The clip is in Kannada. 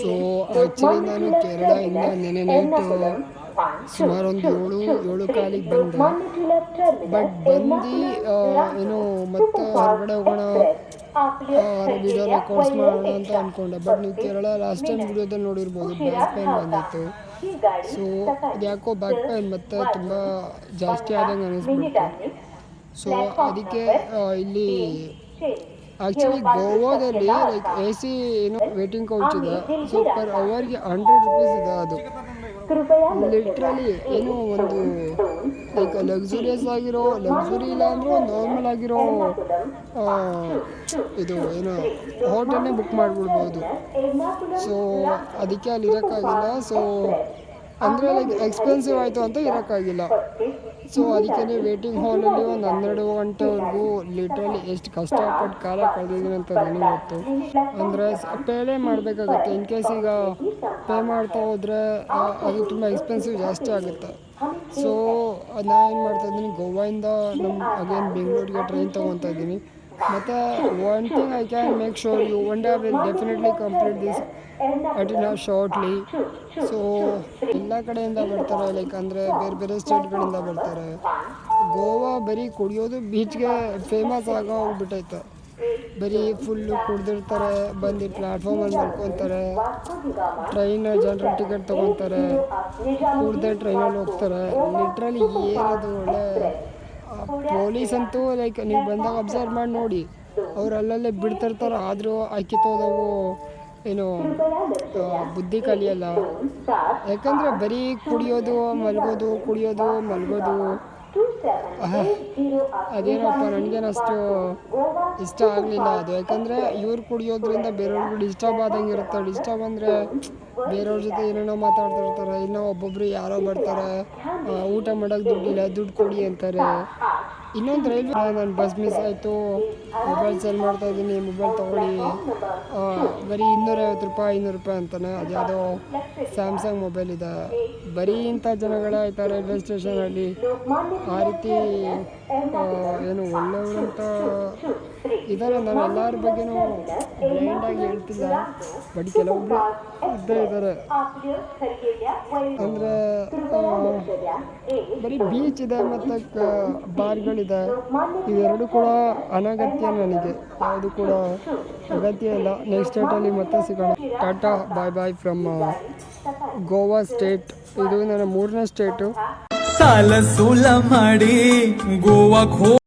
ಸೊ ಆ್ಯಕ್ಚುಲಿ ನಾನು ಕೇರಳದಿಂದ ನೆನೆ ನೈಟ್ ಸುಮಾರು ಒಂದು ಏಳು ಏಳು ಕಾಲಿಗೆ ಬಂದೆ. ಬಟ್ ಬಂದು ಏನು ಮತ್ತೆ ಹೊರಗಡೆ ಹೋಗೋಣ ವಿಡಿಯೋ ರೆಕಾರ್ಡ್ಸ್ ಮಾಡೋಣ ಅಂತ ಅಂದ್ಕೊಂಡೆ ಬಟ್ ನೀವು ಕೇರಳ ಲಾಸ್ಟ್ ಟೈಮ್ ವಿಡಿಯೋದಲ್ಲಿ ನೋಡಿರ್ಬೋದು ಬ್ಯಾಕ್ ಪೈನ್ ಬಂದಿತ್ತು. ಸೊ ಯಾಕೋ ಬ್ಯಾಕ್ ಪೈನ್ ಮತ್ತೆ ತುಂಬ ಜಾಸ್ತಿ ಆದಂಗೆ ಅನಿಸ್ಬಿಟ್ಟು ಸೊ ಅದಕ್ಕೆ ಇಲ್ಲಿ ಆ್ಯಕ್ಚುಲಿ ಗೋವಾದಲ್ಲಿ ಲೈಕ್ ಎ ಸಿ ಏನು ವೇಟಿಂಗ್ ಕೌಚ್ ಇದೆ ಸೊ ಪರ್ ಅವರ್ಗೆ ಹಂಡ್ರೆಡ್ ರುಪೀಸ್ ಇದೆ ಅದು. ಲಿಟ್ರಲಿ ಏನು ಒಂದು ಲೈಕ್ ಲಕ್ಸುರಿಯಸ್ ಆಗಿರೋ ಲಕ್ಸುರಿ ಇಲ್ಲ ಅಂದ್ರೆ ನಾರ್ಮಲ್ ಆಗಿರೋ ಇದು ಏನು ಹೋಟೆಲ್ನೇ ಬುಕ್ ಮಾಡ್ಬಿಡ್ಬೋದು. ಸೊ ಅದಕ್ಕೆ ಅಲ್ಲಿ ಇರೋಕ್ಕಾಗಿಲ್ಲ. ಸೊ ಅಂದರೆ ಲೈಕ್ ಎಕ್ಸ್ಪೆನ್ಸಿವ್ ಆಯಿತು ಅಂತ ಇರೋಕ್ಕಾಗಿಲ್ಲ. ಸೊ ಅದಕ್ಕೆ ವೇಟಿಂಗ್ ಹಾಲಲ್ಲಿ ಒಂದು ಹನ್ನೆರಡು ಗಂಟೆವರೆಗೂ ಲಿಟ್ರಲಿ ಎಷ್ಟು ಕಷ್ಟಪಟ್ಟು ಕಾಲ ಕಳೆದಿದ್ದೀನಿ ಅಂತ ನನಗೆ ಗೊತ್ತು. ಅಂದರೆ ಪೇಲೇ ಮಾಡಬೇಕಾಗುತ್ತೆ. ಇನ್ ಕೇಸ್ ಈಗ ಪೇ ಮಾಡ್ತಾ ಹೋದರೆ ಅದು ತುಂಬ ಎಕ್ಸ್ಪೆನ್ಸಿವ್ ಜಾಸ್ತಿ ಆಗುತ್ತೆ. ಸೊ ನಾನು ಏನು ಮಾಡ್ತಾ ಇದ್ದೀನಿ, ಗೋವಾಯಿಂದ ನಮ್ಮ ಅಗೇನ್ ಬೆಂಗಳೂರಿಗೆ ಟ್ರೈನ್ ತೊಗೊತಾ ಇದ್ದೀನಿ. ಮತ್ತು one thing I can make sure you one day will definitely complete this at in shortly so ಎಲ್ಲ ಕಡೆಯಿಂದ ಬರ್ತಾರೆ ಲೈಕ್ ಅಂದರೆ ಬೇರೆ ಬೇರೆ ಸ್ಟೇಟ್ಗಳಿಂದ ಬರ್ತಾರೆ. ಗೋವಾ ಬರೀ ಕುಡಿಯೋದು ಬೀಚ್ಗೆ ಫೇಮಸ್ ಆಗೋ ಹೋಗ್ಬಿಟ್ಟೈತೆ ಬರೀ ಫುಲ್ಲು ಕುಡ್ದಿರ್ತಾರೆ, ಬಂದು ಪ್ಲ್ಯಾಟ್ಫಾರ್ಮಲ್ಲಿ ಮಲ್ಕೊತಾರೆ ಟ್ರೈನ್ ಜನರಲ್ ಟಿಕೆಟ್ ತೊಗೊತಾರೆ, ಕುಡ್ದೆ ಟ್ರೈನಲ್ಲಿ ಹೋಗ್ತಾರೆ. ಲಿಟ್ರಲಿ ಏನದು ಒಳ್ಳೆ ಪೊಲೀಸ್ ಅಂತೂ ಲೈಕ್ ನೀವು ಬಂದಾಗ ಅಬ್ಸರ್ವ್ ಮಾಡಿ ನೋಡಿ. ಅವ್ರು ಅಲ್ಲಲ್ಲೇ ಬಿಡ್ತಿರ್ತಾರೆ, ಆದರೂ ತೋದವು ಏನು ಬುದ್ಧಿ ಕಲಿಯಲ್ಲ. ಯಾಕಂದರೆ ಬರೀ ಕುಡಿಯೋದು, ಮಲ್ಗೋದು ಕುಡಿಯೋದು, ಮಲ್ಗೋದು. ಅದೇನಪ್ಪ ನನಗೇನು ಇಷ್ಟ ಆಗಲಿಲ್ಲ ಅದು. ಯಾಕಂದರೆ ಇವ್ರು ಕುಡಿಯೋದ್ರಿಂದ ಬೇರೆಯವ್ರಿಗೂ ಡಿಸ್ಟರ್ಬ್ ಆದಂಗೆ ಇರುತ್ತೆ. ಡಿಸ್ಟರ್ಬ್ ಅಂದರೆ ಬೇರೆಯವ್ರ ಜೊತೆ ಏನೇನೋ ಮಾತಾಡ್ತಿರ್ತಾರೆ, ಇನ್ನೂ ಒಬ್ಬೊಬ್ರು ಯಾರೋ ಬರ್ತಾರೆ ಊಟ ಮಾಡೋಕ್ಕೆ ದುಡ್ಡಿಲ್ಲ, ದುಡ್ಡು ಕೊಡಿ ಅಂತಾರೆ. ಇನ್ನೊಂದು ರೈಲ್ವೆ ನಾನು ಬಸ್ ಮಿಸ್ ಆಯಿತು. ಮೊಬೈಲ್ ಸೇಲ್ ಮಾಡ್ತಾ ಇದ್ದೀನಿ. ಮೊಬೈಲ್ ತೊಗೊಳ್ಳಿ. ಬರೀ ಇನ್ನೂರೈವತ್ತು ರೂಪಾಯಿ ಐನೂರು ರೂಪಾಯಿ ಅಂತಾನೆ. ಅದ್ಯಾವುದೋ ಸ್ಯಾಮ್ಸಂಗ್ ಮೊಬೈಲ್ ಇದೆ. ಬರೀ ಇಂಥ ಜನಗಳೇ ಆಯ್ತಾ ರೈಲ್ವೆ ಸ್ಟೇಷನಲ್ಲಿ. ಆ ರೀತಿ ಏನು ಒಳ್ಳೆಯವರಂತ ಇದ್ದಾರೆ ನಾನು ಎಲ್ಲರ ಬಗ್ಗೆನೂ ಬ್ಲೈಂಡಾಗಿ ಹೇಳ್ತಿಲ್ಲ. ಬಟ್ ಕೆಲವೊಬ್ರು ಇದ್ದೇ ಇದ್ದಾರೆ ಅಂದರೆ ಬರೀ ಬೀಚ್ ಇದೆ ಮತ್ತು ಬಾರ್ಗಳಿದೆ. ಇವೆರಡು ಕೂಡ ಅನಗತ್ಯ ನನಗೆ. ಯಾವುದು ಕೂಡ ಅಗತ್ಯ ಇಲ್ಲ. ನೆಕ್ಸ್ಟ್ ಸ್ಟೇಟಲ್ಲಿ ಮತ್ತೆ ಸಿಗೋಣ. Tata bye bye from Goa state ಇದು ನನ್ನ ಮೂರನೇ ಸ್ಟೇಟು ಸಾಲ ಸೂಲ ಮಾಡಿ ಗೋವಾಕ್ ಹೋ